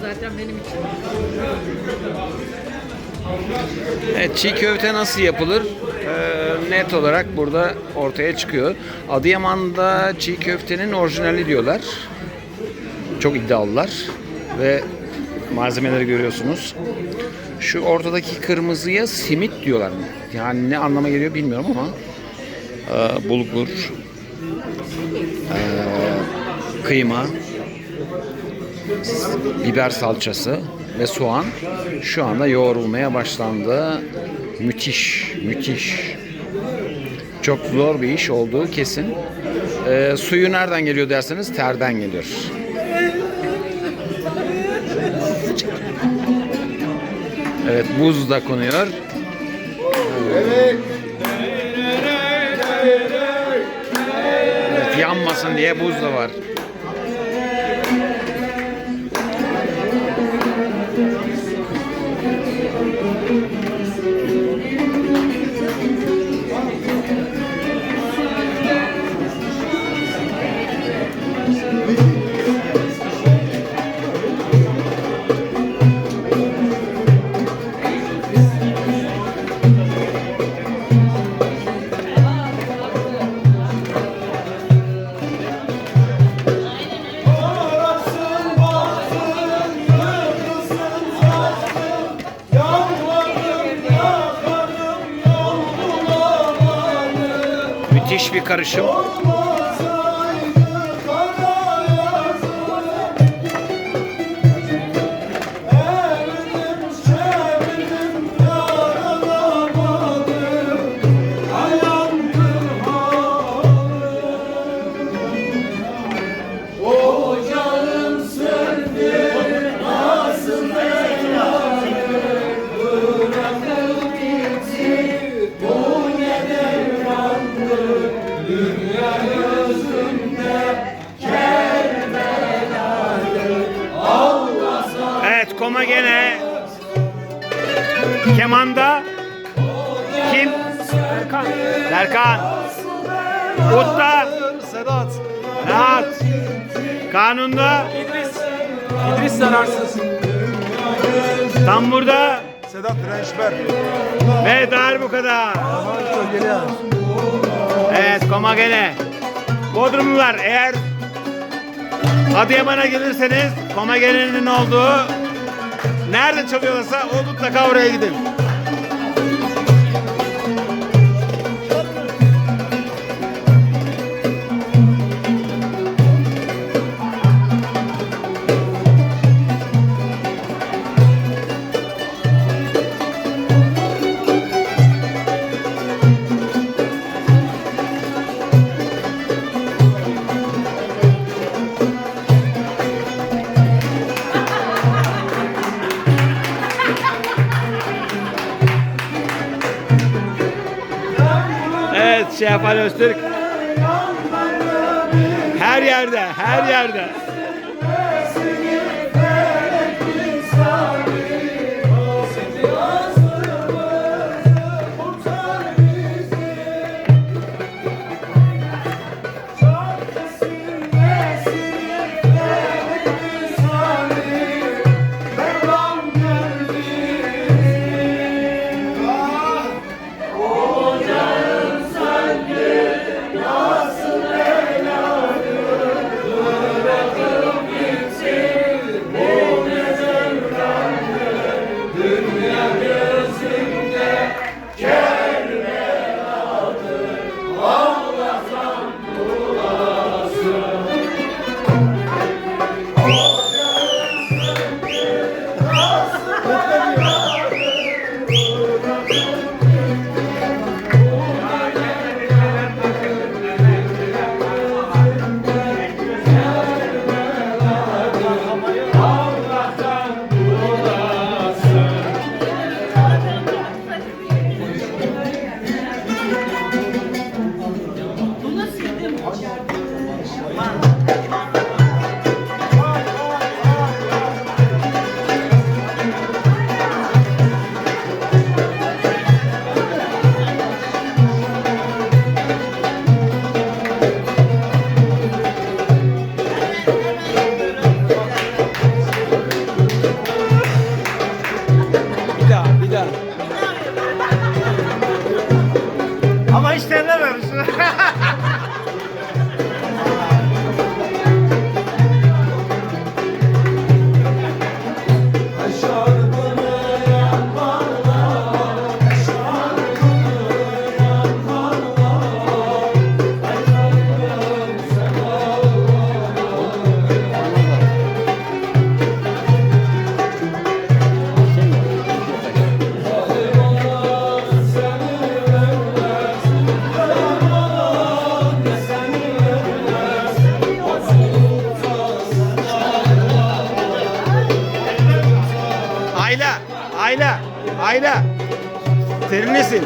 zaten benim için. Evet, çiğ köfte nasıl yapılır? Ee, net olarak burada ortaya çıkıyor. Adıyaman'da çiğ köftenin orijinali diyorlar. Çok iddialılar ve malzemeleri görüyorsunuz. Şu ortadaki kırmızıya simit diyorlar. Yani ne anlama geliyor bilmiyorum ama ee, bulgur, ee, kıyma, biber salçası ve soğan şu anda yoğrulmaya başlandı. Müthiş, müthiş. Çok zor bir iş olduğu kesin. Ee, suyu nereden geliyor derseniz terden geliyor. Evet buz da konuyor. Evet, yanmasın diye buz da var. Müthiş bir karışım. Koma gene kemanda kim? Serkan. Serkan. Utta. Sedat. Rahat. Kanunda. İdris. İdris Zararsız. Tamburda. Sedat Rençber. Ve darbukada. Geliyor. Evet koma gene. Bodrumlular eğer Adıyaman'a gelirseniz Komagene'nin olduğu nerede çalıyorlarsa o mutlaka oraya gidin. Evet Şef Ali Öztürk. Her yerde, her yerde. Ama hiç denememiş. Nesin?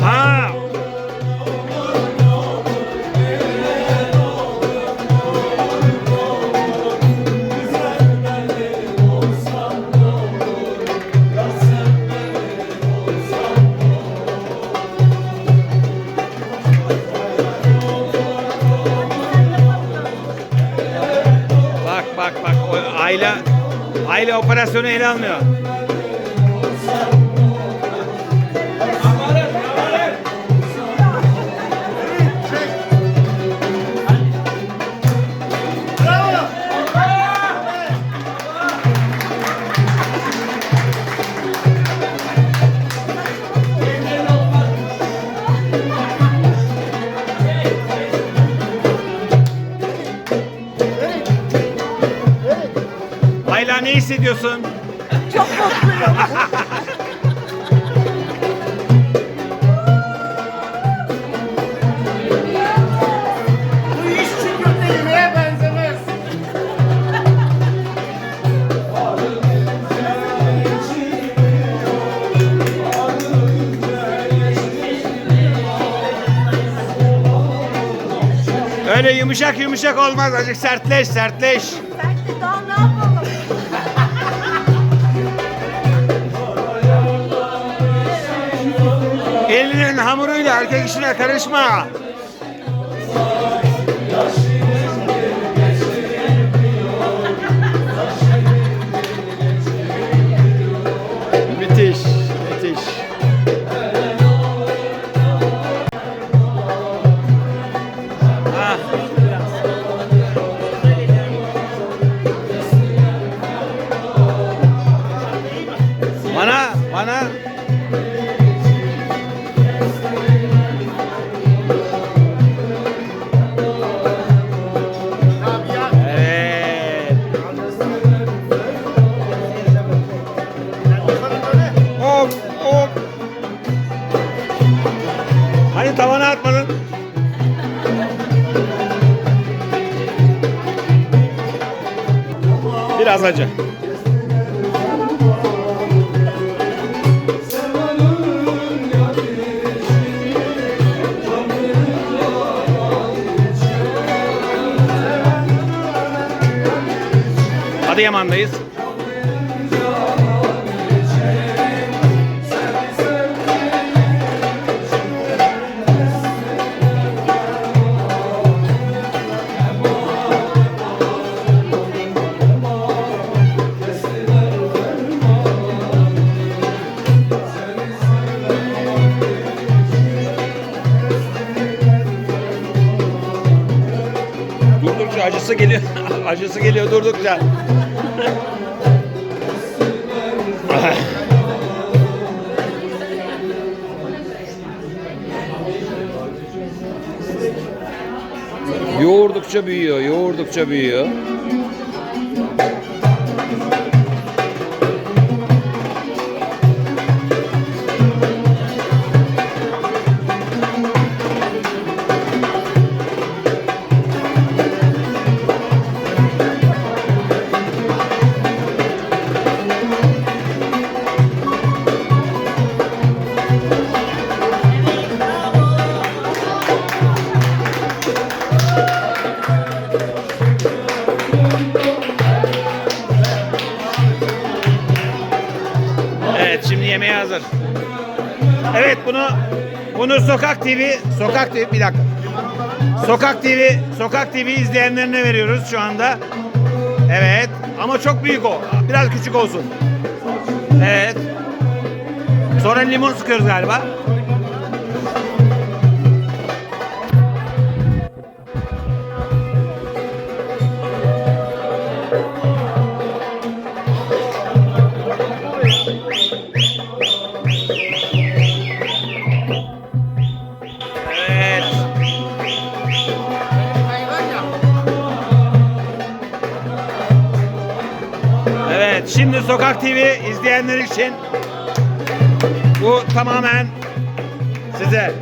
Ha. Bak bak bak Ayla Ayla operasyonu ele almıyor. Ne hissediyorsun? Bu iş çikolata yemeğe benzemez. Öyle yumuşak yumuşak olmaz. Azıcık sertleş sertleş. Elinin hamuruyla erkek işine karışma. Müthiş, müthiş. Ah. Biraz acı. Adıyaman'dayız. Acısı geliyor. acısı geliyor durdukça. Yoğurdukça büyüyor, yoğurdukça büyüyor. Bunu Sokak TV, Sokak TV bir dakika. Sokak TV, Sokak TV izleyenlerine veriyoruz şu anda. Evet, ama çok büyük o. Biraz küçük olsun. Evet. Sonra limon sıkıyoruz galiba. Sokak TV izleyenler için bu tamamen size.